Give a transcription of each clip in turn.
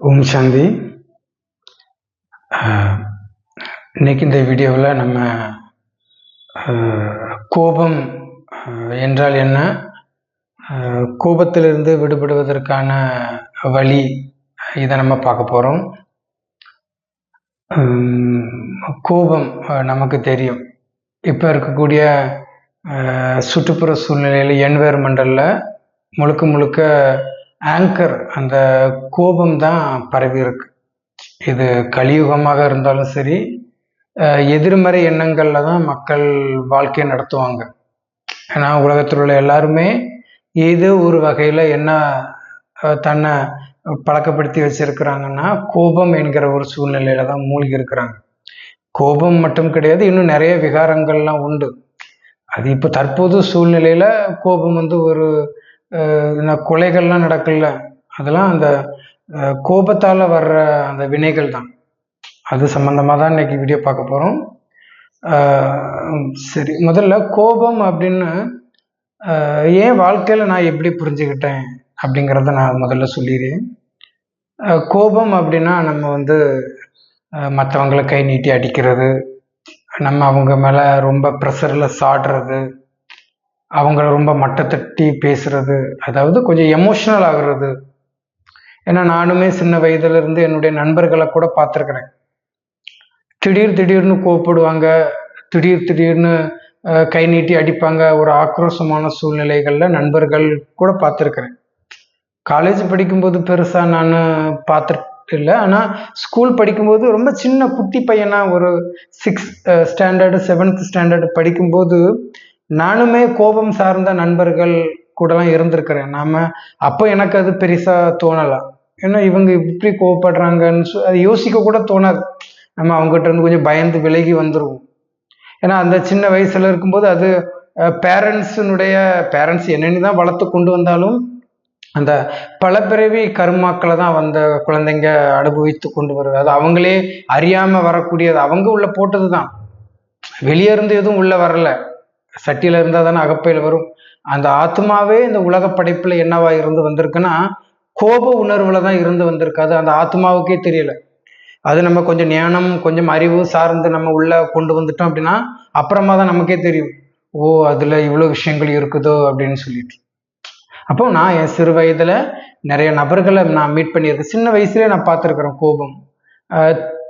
ஓம் சாந்தி இன்னைக்கு இந்த வீடியோவில் நம்ம கோபம் என்றால் என்ன? கோபத்திலிருந்து விடுபடுவதற்கான வழி இதை நம்ம பார்க்க போகிறோம் கோபம் நமக்கு தெரியும். இப்போ இருக்கக்கூடிய சுற்றுப்புற சூழ்நிலையில் என்வைரன்மெண்டலில் முழுக்க முழுக்க ஆங்கர் அந்த கோபம் தான் பரவி இருக்கு. இது கலியுகமாக இருந்தாலும் சரி எதிர்மறை எண்ணங்களில் தான் மக்கள் வாழ்க்கையை நடத்துவாங்க. ஏன்னா உலகத்தில் உள்ள எல்லாருமே ஏதோ ஒரு வகையில் என்ன தன்னை பழக்கப்படுத்தி வச்சிருக்கிறாங்கன்னா கோபம் என்கிற ஒரு சூழ்நிலையில தான் மூழ்கி இருக்கிறாங்க. கோபம் மட்டும் கிடையாது இன்னும் நிறைய விகாரங்கள்லாம் உண்டு. அது இப்போ தற்போது சூழ்நிலையில கோபம் வந்து ஒரு கொலைகள்லாம் நடக்கல அதெல்லாம் அந்த கோபத்தால் வர்ற அந்த வினைகள் தான் அது சம்மந்தமாக தான் இன்னைக்கு வீடியோ பார்க்க போகிறோம் சரி முதல்ல கோபம் அப்படின்னு ஏன் வாழ்க்கையில் நான் எப்படி புரிஞ்சுக்கிட்டேன் அப்படிங்கிறத நான் முதல்ல சொல்லிடுறேன். கோபம் அப்படின்னா நம்ம வந்து மற்றவங்களை கை நீட்டி அடிக்கிறது நம்ம அவங்க மேலே ரொம்ப ப்ரெஷரில் சாடுறது அவங்கள ரொம்ப மட்டத்தட்டி பேசுறது அதாவது கொஞ்சம் எமோஷனல் ஆகுறது. ஏன்னா நானுமே சின்ன வயதுல இருந்து என்னுடைய நண்பர்களை கூட பார்த்துருக்குறேன். திடீர் திடீர்னு கோவப்படுவாங்க திடீர் திடீர்னு கை நீட்டி அடிப்பாங்க ஒரு ஆக்ரோஷமான சூழ்நிலைகளில் நண்பர்கள் கூட பார்த்துருக்குறேன். காலேஜ் படிக்கும்போது பெருசாக நான் பார்த்துட்டு இல்லை ஆனால் ஸ்கூல் படிக்கும்போது ரொம்ப சின்ன குட்டி பையனாக ஒரு சிக்ஸ் ஸ்டாண்டர்டு செவன்த் ஸ்டாண்டர்டு படிக்கும்போது நானுமே கோபம் சார்ந்த நண்பர்கள் கூடலாம் இருந்திருக்கிறேன். நாம அப்போ எனக்கு அது பெருசா தோணலாம் ஏன்னா இவங்க இப்படி கோவப்படுறாங்கன்னு அது யோசிக்க கூட தோணாது. நம்ம அவங்ககிட்ட இருந்து கொஞ்சம் பயந்து விலகி வந்துருவோம். ஏன்னா அந்த சின்ன வயசுல இருக்கும்போது அது பேரண்ட்ஸினுடைய பேரண்ட்ஸ் என்னென்னு தான் வளர்த்து கொண்டு வந்தாலும் அந்த பல பிறவி கருமாக்களை தான் வந்த குழந்தைங்க அனுபவித்து கொண்டு வருது. அது அவங்களே அறியாம வரக்கூடியது. அவங்க உள்ள போட்டது தான். வெளியே இருந்து எதுவும் உள்ள வரல. சட்டியில் இருந்தால் தானே அகப்பையில் வரும். அந்த ஆத்மாவே இந்த உலக படைப்பில் என்னவா இருந்து வந்திருக்குன்னா கோப உணர்வில் தான் இருந்து வந்திருக்காது. அந்த ஆத்மாவுக்கே தெரியல. அது நம்ம கொஞ்சம் ஞானம் கொஞ்சம் அறிவு சார்ந்து நம்ம உள்ளே கொண்டு வந்துட்டோம் அப்படின்னா அப்புறமா தான் நமக்கே தெரியும். ஓ அதில் இவ்வளோ விஷயங்கள் இருக்குதோ அப்படின்னு சொல்லிட்டு. அப்போ நான் என் சிறு வயதில் நிறைய நபர்களை நான் மீட் பண்ணியிருக்கேன். சின்ன வயசுலேயே நான் பார்த்துருக்குறேன் கோபம்.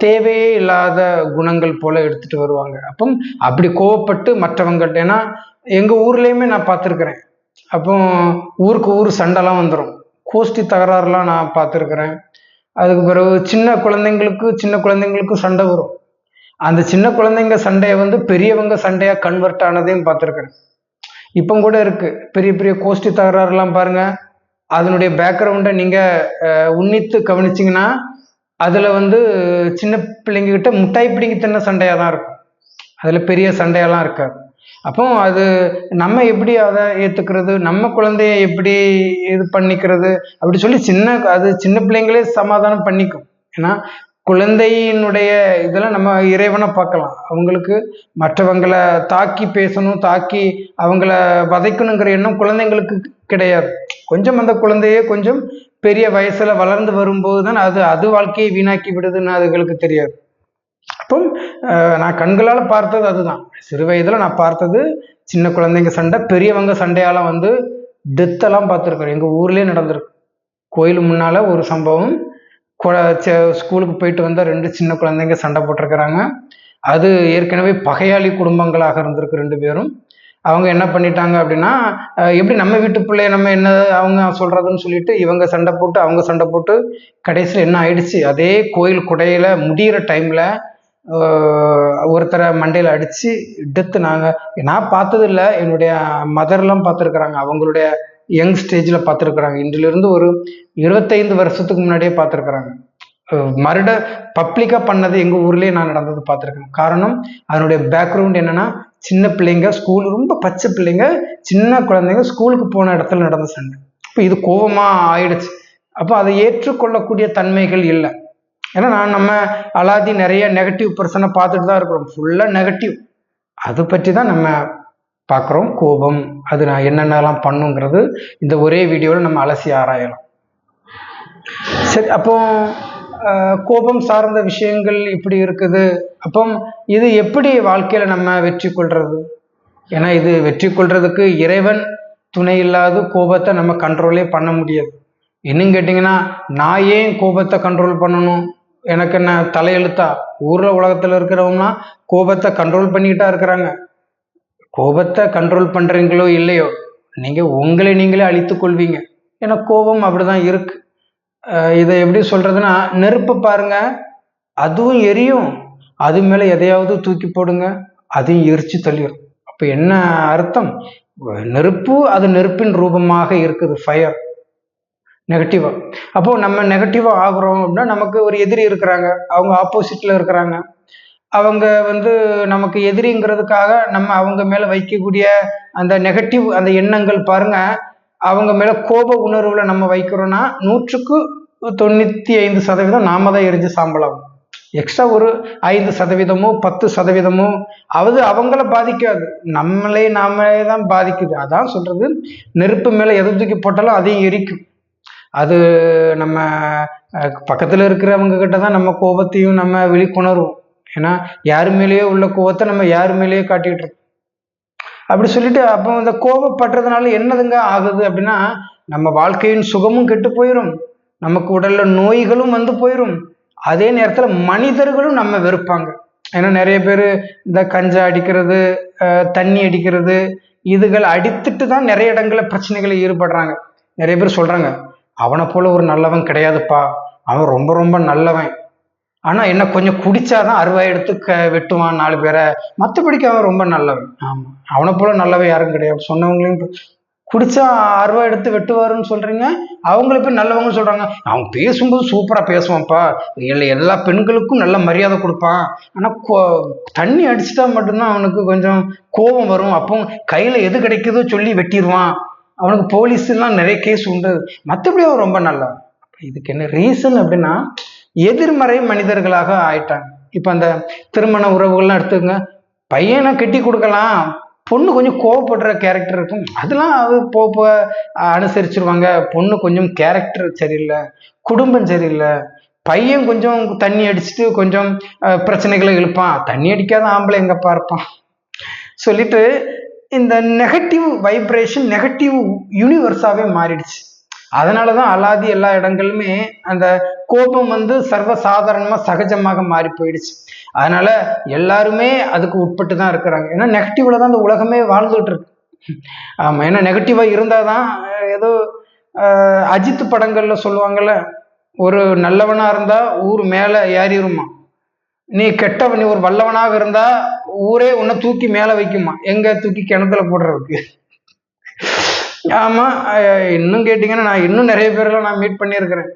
தேவையே இல்லாத குணங்கள் போல எடுத்துட்டு வருவாங்க. அப்போ அப்படி கோவப்பட்டு மற்றவங்கள்ட்ட ஏன்னா எங்க ஊர்லயுமே நான் பார்த்துருக்குறேன். அப்போ ஊருக்கு ஊர் சண்டைலாம் வந்துடும் கோஷ்டி தகராறுலாம் நான் பார்த்துருக்குறேன். அதுக்கு பிறகு சின்ன குழந்தைங்களுக்கு சின்ன குழந்தைங்களுக்கும் சண்டை வரும். அந்த சின்ன குழந்தைங்க சண்டையை வந்து பெரியவங்க சண்டையா கன்வெர்ட் ஆனதையும் பார்த்துருக்குறேன். இப்போ கூட இருக்கு. பெரிய பெரிய கோஷ்டி தகராறுலாம் பாருங்க. அதனுடைய பேக்ரவுண்டை நீங்க உன்னித்து கவனிச்சிங்கன்னா அதில் வந்து சின்ன பிள்ளைங்ககிட்ட முட்டாய் பிடிங்கி தின்ன சண்டையாக தான் இருக்கும். அதில் பெரிய சண்டையெல்லாம் இருக்காது. அப்போ அது நம்ம எப்படி அதை ஏற்றுக்கிறது நம்ம குழந்தைய எப்படி இது பண்ணிக்கிறது அப்படி சொல்லி சின்ன அது சின்ன பிள்ளைங்களே சமாதானம் பண்ணிக்கும். ஏன்னா குழந்தையினுடைய இதெல்லாம் நம்ம இறைவனை பார்க்கலாம். அவங்களுக்கு மற்றவங்களை தாக்கி பேசணும் தாக்கி அவங்கள வதைக்கணுங்கிற எண்ணம் குழந்தைங்களுக்கு கிடையாது. கொஞ்சம் அந்த குழந்தையே கொஞ்சம் பெரிய வயசுல வளர்ந்து வரும்போது தான் அது அது வாழ்க்கையை வீணாக்கி விடுதுன்னு அதுகளுக்கு தெரியாது. அப்போ நான் கண்களால் பார்த்தது அதுதான். சிறு வயதில் நான் பார்த்தது சின்ன குழந்தைங்க சண்டை பெரியவங்க சண்டையெல்லாம் வந்து டெத்தெல்லாம் பார்த்துருக்கோம் எங்கள் ஊர்லேயே நடந்திருக்கு. கோயில் முன்னால் ஒரு சம்பவம். ஸ்கூலுக்கு போயிட்டு வந்தால் ரெண்டு சின்ன குழந்தைங்க சண்டை போட்டிருக்கிறாங்க. அது ஏற்கனவே பகையாளி குடும்பங்களாக இருந்திருக்கு ரெண்டு பேரும். அவங்க என்ன பண்ணிட்டாங்க அப்படின்னா எப்படி நம்ம வீட்டு பிள்ளைய நம்ம என்ன அவங்க சொல்றதுன்னு சொல்லிட்டு இவங்க சண்டை போட்டு அவங்க சண்டை போட்டு கடைசியில் என்ன ஆயிடுச்சு? அதே கோயில் குடையில முடியிற டைம்ல ஒருத்தரை மண்டையில் அடித்து டெத்து நாங்கள் நான் பார்த்தது இல்லை என்னுடைய மதர்லாம் பார்த்துருக்குறாங்க. அவங்களுடைய யங் ஸ்டேஜில் பார்த்துருக்குறாங்க இன்றிலிருந்து ஒரு இருபத்தைந்து வருஷத்துக்கு முன்னாடியே பார்த்துருக்குறாங்க மறுட பப்ளிக்காக பண்ணது எங்கள் ஊர்லேயே நான் நடந்தது பார்த்துருக்கேன் காரணம் அதனுடைய பேக்ரவுண்ட் என்னன்னா சின்ன பிள்ளைங்க ஸ்கூல் ரொம்ப பச்சை பிள்ளைங்க சின்ன குழந்தைங்க ஸ்கூலுக்கு போன இடத்துல நடந்த சண்டை. இப்போ இது கோபமாக ஆயிடுச்சு. அப்போ அதை ஏற்றுக்கொள்ளக்கூடிய தன்மைகள் இல்லை. ஏன்னா நான் நம்ம அலாதி நிறைய நெகட்டிவ் பர்சனை பார்த்துட்டு தான் இருக்கிறோம். ஃபுல்லாக நெகட்டிவ் அதை பற்றி தான் நம்ம பார்க்குறோம். கோபம் அது நான் என்னென்னலாம் பண்ணுங்கிறது இந்த ஒரே வீடியோவில் நம்ம அலசி ஆராயலாம். சரி அப்போ கோபம் சார்ந்த விஷயங்கள் இப்படி இருக்குது. அப்போ இது எப்படி வாழ்க்கையில் நம்ம வெற்றி கொள்வது ஏன்னா இது வெற்றி கொள்றதுக்கு இறைவன் துணை இல்லாத கோபத்தை நம்ம கண்ட்ரோலே பண்ண முடியாது. இன்னும் கேட்டிங்கன்னா நான் ஏன் கோபத்தை கண்ட்ரோல் பண்ணணும்? எனக்கு என்ன தலையெழுத்தா ஊரில் உலகத்தில் இருக்கிறவங்களாம் கோபத்தை கண்ட்ரோல் பண்ணிக்கிட்டா இருக்கிறாங்க. கோபத்தை கண்ட்ரோல் பண்ணுறீங்களோ இல்லையோ நீங்கள் உங்களை நீங்களே அழித்து கொள்வீங்க. ஏன்னா கோபம் அப்படிதான் இருக்கு. இதை எப்படி சொல்கிறதுன்னா நெருப்பு பாருங்க அதுவும் எரியும். அது மேலே எதையாவது தூக்கி போடுங்க அதையும் எரிச்சு தள்ளிடும் அப்போ என்ன அர்த்தம்? நெருப்பு அது நெருப்பின் ரூபமாக இருக்குது ஃபயர் நெகட்டிவாக அப்போது நம்ம நெகட்டிவாக ஆகிறோம் அப்படின்னா நமக்கு ஒரு எதிரி இருக்கிறாங்க அவங்க ஆப்போசிட்டில் இருக்கிறாங்க. அவங்க வந்து நமக்கு எதிரிங்கிறதுக்காக நம்ம அவங்க மேல வைக்கக்கூடிய அந்த நெகட்டிவ் அந்த எண்ணங்கள் பாருங்க. அவங்க மேல கோப உணர்வுல நம்ம வைக்கிறோம்னா நூற்றுக்கு தொண்ணூத்தி ஐந்து சதவீதம் நாம தான் எரிஞ்சு சாம்பலாகும் எக்ஸ்ட்ரா ஒரு ஐந்து சதவீதமோ பத்து சதவீதமோ அது அவங்கள பாதிக்காது. நம்மளே நாமளே தான் பாதிக்குது. அதான் சொல்றது. நெருப்பு மேல எதை தூக்கி போட்டாலும் அதையும் எரிக்கும். அது நம்ம பக்கத்தில் பக்கத்துல இருக்கிறவங்க கிட்ட தான் நம்ம கோபத்தையும் நம்ம வெளிக்கொணருவோம். ஏன்னா யார் மேலேயோ உள்ள கோவத்தை நம்ம யார் மேலேயோ காட்டிட்டு இருக்கோம் அப்படி சொல்லிட்டு அப்போ இந்த கோபப்படுறதுனால என்னதுங்க ஆகுது அப்படின்னா நம்ம வாழ்க்கையின் சுகமும் கெட்டு போயிடும் நமக்கு உடல்ல நோய்களும் வந்து போயிடும் அதே நேரத்தில் மனிதர்களும் நம்ம வெறுப்பாங்க. ஏன்னா நிறைய பேர் இந்த கஞ்சா அடிக்கிறது தண்ணி அடிக்கிறது இதுகள் அடித்துட்டு தான் நிறைய இடங்களில் பிரச்சனைகளை ஈடுபடுறாங்க. நிறைய பேர் சொல்கிறாங்க அவனை போல ஒரு நல்லவன் கிடையாதுப்பா. அவன் ரொம்ப ரொம்ப நல்லவன். ஆனா என்ன கொஞ்சம் குடிச்சாதான் அருவாய் எடுத்து க வெட்டுவான் நாலு பேரை. மற்றபடிக்கு அவன் ரொம்ப நல்லவன். ஆமா. அவனை போல நல்லவன் யாரும் கிடையாது. சொன்னவங்களையும் குடிச்சா அருவா எடுத்து வெட்டுவாருன்னு சொல்றீங்க? அவங்கள போய் நல்லவங்க சொல்றாங்க. அவன் பேசும்போது சூப்பரா பேசுவான்ப்பா. இல்லை எல்லா பெண்களுக்கும் நல்ல மரியாதை கொடுப்பான். ஆனா தண்ணி அடிச்சிட்டா மட்டும்தான் அவனுக்கு கொஞ்சம் கோபம் வரும். அப்போ கையில எது கிடைக்குதோ சொல்லி வெட்டிடுவான் அவனுக்கு போலீஸ் எல்லாம் நிறைய கேஸ் உண்டு. மற்றபடி அவன் ரொம்ப நல்லவன். இதுக்கு என்ன ரீசன் அப்படின்னா எதிர்மறை மனிதர்களாக ஆயிட்டாங்க. இப்ப அந்த திருமண உறவுகள்லாம் எடுத்துக்கங்க. பையனை கட்டி கொடுக்கலாம். பொண்ணு கொஞ்சம் கோவப்படுற கேரக்டர் இருக்கும். அதெல்லாம் அது போக அனுசரிச்சிருவாங்க. பொண்ணு கொஞ்சம் கேரக்டர் சரியில்லை. குடும்பம் சரியில்லை. பையன் கொஞ்சம் தண்ணி அடிச்சுட்டு கொஞ்சம் பிரச்சனைகளை இழுப்பான். தண்ணி அடிக்காத ஆம்பளை எங்கப்பா இருப்பான்? சொல்லிட்டு இந்த நெகட்டிவ் வைப்ரேஷன் நெகட்டிவ் யூனிவர்ஸாகவே மாறிடுச்சு. அதனால தான் அலாதி எல்லா இடங்களுமே அந்த கோபம் வந்து சர்வசாதாரணமா சகஜமாக மாறி போயிடுச்சு. அதனால எல்லாருமே அதுக்கு உட்பட்டு தான் இருக்கிறாங்க. ஏன்னா நெகட்டிவ்ல தான் அந்த உலகமே வாழ்ந்துட்டு இருக்கு ஆமா ஏன்னா நெகட்டிவா இருந்தாதான் ஏதோ அஜித் படங்கள்ல சொல்லுவாங்கல்ல ஒரு நல்லவனா இருந்தா ஊர் மேல ஏறிடுமா நீ கெட்டவன் நீ ஒரு வல்லவனாக இருந்தா ஊரே உன்னை தூக்கி மேல வைக்குமா. எங்க தூக்கி கிணத்துல போடுறதுக்கு? ஆமா இன்னும் கேட்டீங்கன்னா நான் இன்னும் நிறைய பேர்லாம் நான் மீட் பண்ணியிருக்கிறேன்.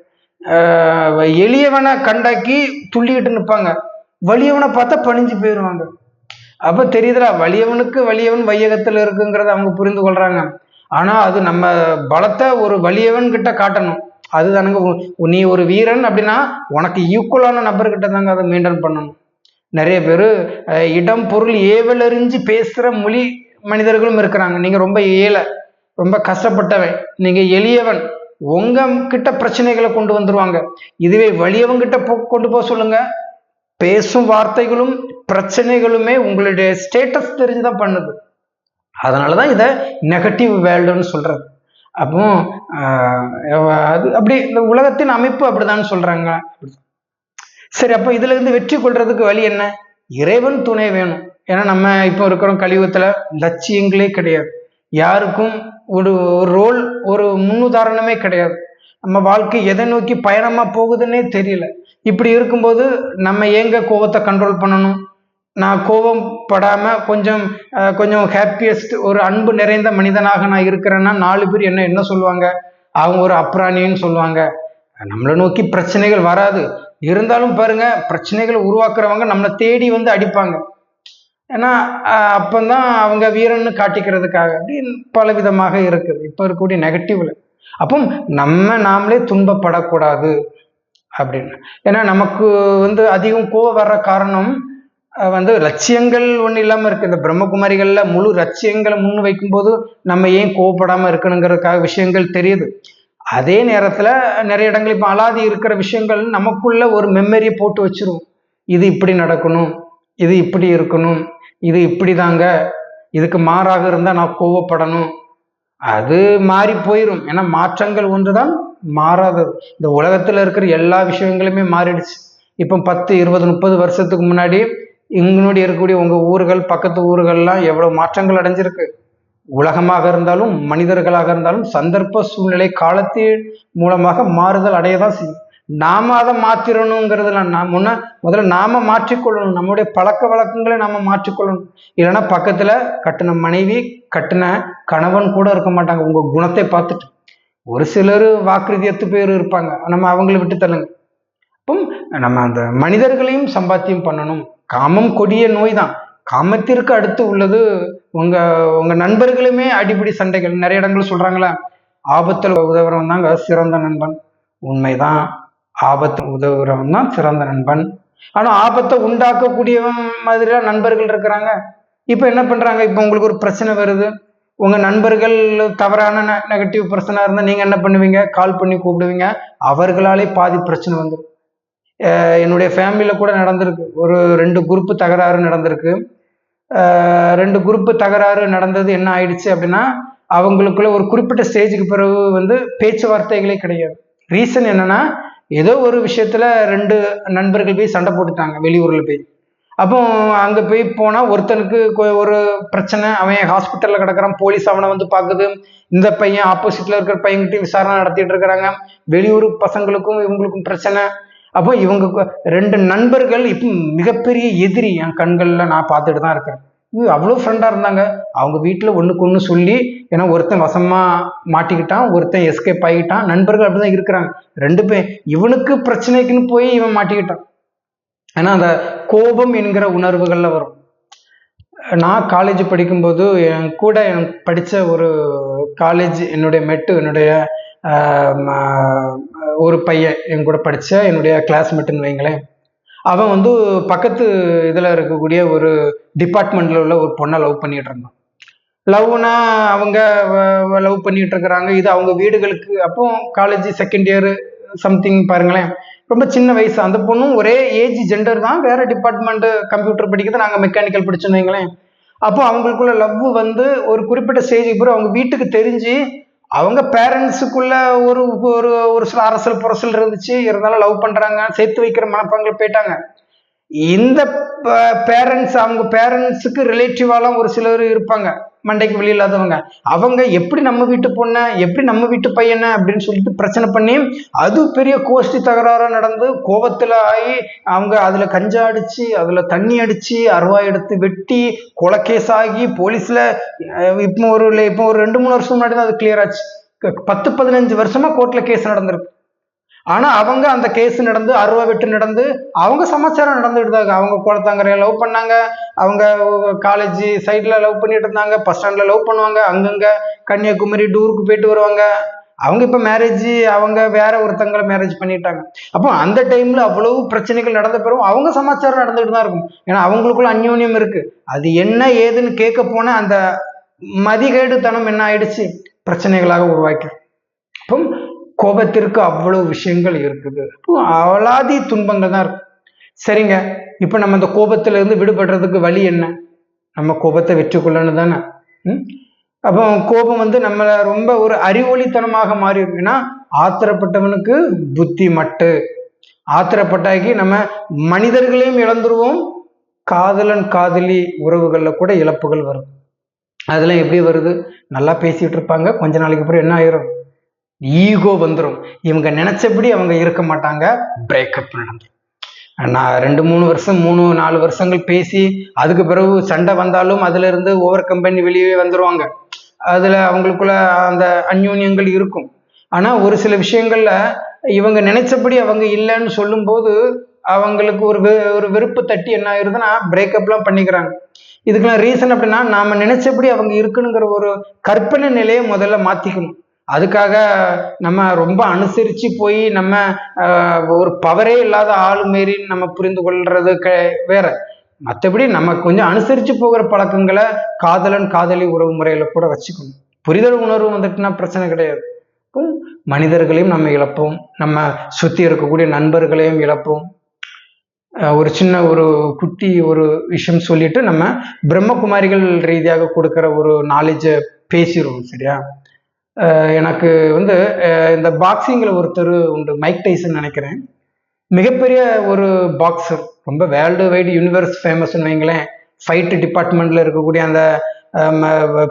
எளியவனை கண்டாக்கி துள்ளிக்கிட்டு நிற்பாங்க. வலியவனை பார்த்தா பணிஞ்சு போயிடுவாங்க அப்ப தெரியுதுல வலியவனுக்கு வலியவன் வையகத்துல இருக்குங்கிறத அவங்க புரிந்து கொள்றாங்க. ஆனா அது நம்ம பலத்தை ஒரு வலியவன் கிட்ட காட்டணும். அதுதானுங்க உ- நீ ஒரு வீரன் அப்படின்னா உனக்கு ஈக்குவலான நபர்கிட்ட தாங்க அதை மெயின்டைன் பண்ணணும். நிறைய பேர் இடம் பொருள் ஏவலறிஞ்சு பேசுற மொழி மனிதர்களும் இருக்கிறாங்க. நீங்க ரொம்ப ஏழை. ரொம்ப கஷ்டப்பட்டவன். நீங்க எளியவன். உங்க கிட்ட பிரச்சனைகளை கொண்டு வந்துருவாங்க. இதுவே வலியவங்கிட்ட போ கொண்டு போக சொல்லுங்க. பேசும் வார்த்தைகளும் பிரச்சனைகளுமே உங்களுடைய ஸ்டேட்டஸ் தெரிஞ்சுதான் பண்ணுது. அதனாலதான் இதை நெகட்டிவ் வேல்டுன்னு சொல்றது. அப்போ அது அப்படி இந்த உலகத்தின் அமைப்பு அப்படிதான் சொல்றாங்க. சரி அப்போ இதுல இருந்து வெற்றி கொள்றதுக்கு வழி என்ன? இறைவன் துணை வேணும். ஏன்னா நம்ம இப்போ இருக்கிறோம் கலியுகத்துல லட்சியங்களே கிடையாது. யாருக்கும் ஒரு ஒரு ரோல் ஒரு முன்னுதாரணமே கிடையாது. நம்ம வாழ்க்கை எதை நோக்கி பயணமா போகுதுன்னே தெரியல. இப்படி இருக்கும்போது நம்ம ஏங்க கோவத்தை கண்ட்ரோல் பண்ணணும்? நான் கோபம் படாம கொஞ்சம் கொஞ்சம் ஹாப்பியஸ்ட் ஒரு அன்பு நிறைந்த மனிதனாக நான் இருக்கிறேன்னா நாலு பேர் என்ன என்ன சொல்லுவாங்க? அவங்க ஒரு அப்ராணின்னு சொல்லுவாங்க. நம்மளை நோக்கி பிரச்சனைகள் வராது. இருந்தாலும் பாருங்க பிரச்சனைகளை உருவாக்குறவங்க நம்மளை தேடி வந்து அடிப்பாங்க. ஏன்னா அப்போந்தான் அவங்க வீரன்னு காட்டிக்கிறதுக்காக அப்படின்னு பலவிதமாக இருக்குது. இப்போ இருக்கக்கூடிய நெகட்டிவ்ல அப்போ நம்ம நாமளே துன்பப்படக்கூடாது அப்படின்னு. ஏன்னா நமக்கு வந்து அதிகம் கோவம் வர்ற காரணம் வந்து லட்சியங்கள் ஒன்றும் இல்லாமல் இருக்கு. இந்த பிரம்மகுமாரிகளில் முழு லட்சியங்களை முன் வைக்கும்போது நம்ம ஏன் கோவப்படாமல் இருக்கணுங்கிறதுக்காக விஷயங்கள் தெரியுது. அதே நேரத்தில் நிறைய இடங்கள் இப்போ அலாதி இருக்கிற விஷயங்கள் நமக்குள்ள ஒரு மெமரியை போட்டு வச்சிருவோம் இது இப்படி நடக்கணும். இது இப்படி இருக்கணும் இது இப்படி தாங்க இதுக்கு மாறாக இருந்தால் நான் கோவப்படணும். அது மாறி போயிடும் ஏன்னா மாற்றங்கள் ஒன்றுதான் மாறாதது. இந்த உலகத்தில் இருக்கிற எல்லா விஷயங்களுமே மாறிடுச்சு. இப்போ பத்து இருபது முப்பது வருஷத்துக்கு முன்னாடி இங்கனுடைய இருக்கக்கூடிய உங்கள் ஊர்கள் பக்கத்து ஊர்கள்லாம் எவ்வளோ மாற்றங்கள் அடைஞ்சிருக்கு. உலகமாக இருந்தாலும் மனிதர்களாக இருந்தாலும் சந்தர்ப்ப சூழ்நிலை காலத்தின் மூலமாக மாறுதல் அடைய தான் செய்யும் நாம அதை மாத்திரணுங்கிறதுல நான் முன்ன முதல்ல நாம மாற்றிக்கொள்ளணும். நம்முடைய பழக்க வழக்கங்களை நாம மாற்றிக்கொள்ளணும். இல்லைன்னா பக்கத்துல கட்டின மனைவி கட்டின கணவன் கூட இருக்க மாட்டாங்க. உங்க குணத்தை பார்த்துட்டு. ஒரு சிலர் வாக்குறுதியத்து பேர் இருப்பாங்க. நம்ம அவங்கள விட்டு தள்ளுங்க. அப்போ நம்ம அந்த மனிதர்களையும் சம்பாத்தியம் பண்ணணும். காமம் கொடிய நோய் தான் காமத்திற்கு அடுத்து உள்ளது உங்க உங்க நண்பர்களுமே அடிப்படை சண்டைகள். நிறைய இடங்கள் சொல்றாங்களே ஆபத்தில் உதவுறவன் தாங்க சிறந்த நண்பன். உண்மைதான். ஆபத்து உதவுகிறவன் தான் சிறந்த நண்பன். ஆனால் ஆபத்தை உண்டாக்கக்கூடியவன் மாதிரிலாம் நண்பர்கள் இருக்கிறாங்க. இப்போ என்ன பண்றாங்க? இப்போ உங்களுக்கு ஒரு பிரச்சனை வருது. உங்க நண்பர்கள் தவறான நெகட்டிவ் பிரச்சனை இருந்தால் நீங்க என்ன பண்ணுவீங்க? கால் பண்ணி கூப்பிடுவீங்க. அவர்களாலே பாதி பிரச்சனை வந்துடும் என்னுடைய ஃபேமிலியில் கூட நடந்திருக்கு. ஒரு ரெண்டு குரூப்பு தகராறு நடந்திருக்கு. ரெண்டு குரூப்பு தகராறு நடந்தது என்ன ஆயிடுச்சு அப்படின்னா அவங்களுக்குள்ள ஒரு குறிப்பிட்ட ஸ்டேஜுக்கு பிறகு வந்து பேச்சுவார்த்தைகளே கிடையாது. ரீசன் என்னன்னா ஏதோ ஒரு விஷயத்துல ரெண்டு நண்பர்கள் போய் சண்டை போட்டுட்டாங்க வெளியூர்ல போய். அப்போ அங்க போய் போனா ஒருத்தனுக்கு ஒரு பிரச்சனை அவன் ஹாஸ்பிட்டல்ல கிடக்குறான் போலீஸ் அவனை வந்து பாக்குது. இந்த பையன் ஆப்போசிட்ல இருக்கிற பையன்கிட்டையும் விசாரணை நடத்திட்டு இருக்கிறாங்க. வெளியூர் பசங்களுக்கும் இவங்களுக்கும் பிரச்சனை. அப்போ இவங்க ரெண்டு நண்பர்கள் இப்போ மிகப்பெரிய எதிரி என் கண்களில் நான் பார்த்துட்டு தான் இருக்கேன் அவ்வளோ ஃப்ரெண்டாக இருந்தாங்க. அவங்க வீட்டில் ஒன்றுக்கு ஒன்று சொல்லி ஏன்னா ஒருத்தன் வசமாக மாட்டிக்கிட்டான் ஒருத்தன் எஸ்கேப் ஆகிட்டான் நண்பர்கள் அப்படிதான் இருக்கிறாங்க. ரெண்டு பேர் இவனுக்கு பிரச்சனைக்குன்னு போய் இவன் மாட்டிக்கிட்டான். ஏன்னா அந்த கோபம் என்கிற உணர்வுகளில் வரும். நான் காலேஜ் படிக்கும்போது என் கூட படித்த ஒரு காலேஜ் என்னுடைய மெட்டு என்னுடைய ஒரு பையன் என் கூட படித்த என்னுடைய கிளாஸ்மேட்டுன்னு வைங்களேன். அவன் வந்து பக்கத்து இதில் இருக்கக்கூடிய ஒரு டிபார்ட்மெண்ட்டில் உள்ள ஒரு பொண்ணை லவ் பண்ணிகிட்டு இருந்தான். லவ்னா அவங்க லவ் பண்ணிட்டு இருக்கிறாங்க இது அவங்க வீடுகளுக்கு. அப்போ காலேஜ் செகண்ட் இயர் சம்திங் பாருங்களேன். ரொம்ப சின்ன வயசு. அந்த பொண்ணும் ஒரே ஏஜ் ஜெண்டர் தான். வேற டிபார்ட்மெண்ட் கம்ப்யூட்டர் படிக்கிறது. நாங்கள் மெக்கானிக்கல் படிச்சோன்னு வைங்களேன். அப்போ அவங்களுக்குள்ள லவ் வந்து ஒரு குறிப்பிட்ட ஸ்டேஜுக்கு பிறகு அவங்க வீட்டுக்கு தெரிஞ்சு அவங்க பேரண்ட்ஸுக்குள்ள ஒரு ஒரு ஒரு சில அரசல் புரசல் இருந்துச்சு. இருந்தாலும் லவ் பண்றாங்க. சேர்த்து வைக்கிற மனப்பாங்கில் போயிட்டாங்க. இந்த பேரண்ட்ஸ் அவங்க பேரண்ட்ஸுக்கு ரிலேட்டிவாலாம் ஒரு சிலர் இருப்பாங்க. மண்டைக்கு வெளியில்லாதவங்க அவங்க எப்படி நம்ம வீட்டு பொண்ணை எப்படி நம்ம வீட்டு பையனை அப்படின்னு சொல்லிட்டு பிரச்சனை பண்ணி அது பெரிய கோஷ்டி தகராறாக நடந்து கோபத்தில் ஆகி அவங்க அதில் கஞ்சா அடிச்சு அதில் தண்ணி அடிச்சு அருவாய் எடுத்து வெட்டி கொலக்கேஸ் ஆகி போலீஸில் இப்போ ஒரு இப்போ ஒரு ரெண்டு மூணு வருஷம் முன்னாடி தான் அது கிளியர் ஆச்சு. பத்து பதினஞ்சு வருஷமா கோர்ட்டில் கேஸ் நடந்திருக்கு. ஆனா அவங்க அந்த கேஸ் நடந்து அருவா வெட்டு நடந்து அவங்க சமாச்சாரம் நடந்துட்டு தான் அவங்க குளத்தாங்கரைய லவ் பண்ணாங்க. அவங்க காலேஜ் சைட்ல லவ் பண்ணிட்டு இருந்தாங்க. பஸ் ஸ்டாண்ட்ல லவ் பண்ணுவாங்க. அங்கங்க கன்னியாகுமரி டூருக்கு போயிட்டு வருவாங்க. அவங்க இப்போ மேரேஜ் அவங்க வேற ஒருத்தங்களை மேரேஜ் பண்ணிட்டாங்க. அப்போ அந்த டைம்ல அவ்வளவு பிரச்சனைகள் நடந்த பிறகு அவங்க சமாச்சாரம் நடந்துகிட்டு தான் இருக்கும். ஏன்னா அவங்களுக்குள்ள அந்யோன்யம் இருக்கு. அது என்ன ஏதுன்னு கேட்க போன அந்த மதிகேடுத்தனம் என்ன ஆயிடுச்சு? பிரச்சனைகளாக உருவாக்கி. அப்போ கோபத்திற்கு அவ்வளவு விஷயங்கள் இருக்குது. அவளாதி துன்பங்கள் தான் இருக்கு. சரிங்க இப்போ நம்ம இந்த கோபத்துல இருந்து விடுபடுறதுக்கு வழி என்ன? நம்ம கோபத்தை வெற்றிக்கொள்ளணும் தானே? அப்போ கோபம் வந்து நம்மளை ரொம்ப ஒரு அறிவொளித்தனமாக மாறி இருக்குன்னா ஆத்திரப்பட்டவனுக்கு புத்தி மட்டு. ஆத்திரப்பட்டாக்கி நம்ம மனிதர்களையும் இழந்துருவோம். காதலன் காதலி உறவுகளில் கூட இழப்புகள் வரும். அதெல்லாம் எப்படி வருது? நல்லா பேசிட்டு இருப்பாங்க. கொஞ்ச நாளைக்கு அப்புறம் என்ன ஆயிரும்? ஈகோ வந்துடும் இவங்க நினைச்சபடி அவங்க இருக்க மாட்டாங்க. பிரேக்கப் நடந்துடும் நான் ரெண்டு மூணு வருஷம் மூணு நாலு வருஷங்கள் பேசி அதுக்கு பிறகு சண்டை வந்தாலும் அதுல இருந்து ஓவர் கம்பெனி வெளியே வந்துருவாங்க. அதுல அவங்களுக்குள்ள அந்த அந்யோன்யங்கள் இருக்கும். ஆனா ஒரு சில விஷயங்கள்ல இவங்க நினைச்சபடி அவங்க இல்லைன்னு சொல்லும்போது அவங்களுக்கு ஒரு ஒரு வெறுப்பு தட்டி என்ன ஆயிருதுன்னா பிரேக்கப்லாம் பண்ணிக்கிறாங்க. இதுக்கெல்லாம் ரீசன் அப்படின்னா நாம நினைச்சபடி அவங்க இருக்குனுங்கிற ஒரு கற்பனை நிலையை முதல்ல மாத்திக்கணும். அதுக்காக நம்ம ரொம்ப அனுசரித்து போய் நம்ம ஒரு பவரே இல்லாத ஆள் நம்ம புரிந்து கொள்றது க வேற. மற்றபடி நம்ம கொஞ்சம் அனுசரித்து போகிற பழக்கங்களை காதலன் காதலி உறவு முறையில் கூட வச்சுக்கணும். புரிதல் உணர்வு வந்துட்டுனா பிரச்சனை கிடையாது. மனிதர்களையும் நம்ம இழப்போம். நம்ம சுற்றி இருக்கக்கூடிய நண்பர்களையும் இழப்போம். ஒரு சின்ன ஒரு குட்டி ஒரு விஷயம் சொல்லிட்டு நம்ம பிரம்மகுமாரிகள் ரீதியாக கொடுக்குற ஒரு நாலேஜை பேசிடுவோம் சரியா? எனக்கு வந்து இந்த பாக்ஸிங்கில் ஒருத்தர் உண்டு மைக் டைசன் நினைக்கிறேன். மிகப்பெரிய ஒரு பாக்ஸர் ரொம்ப வேர்ல்டு வைடு யூனிவர்ஸ் ஃபேமஸ்னு வைங்களேன். ஃபைட்டு டிபார்ட்மெண்ட்டில் இருக்கக்கூடிய அந்த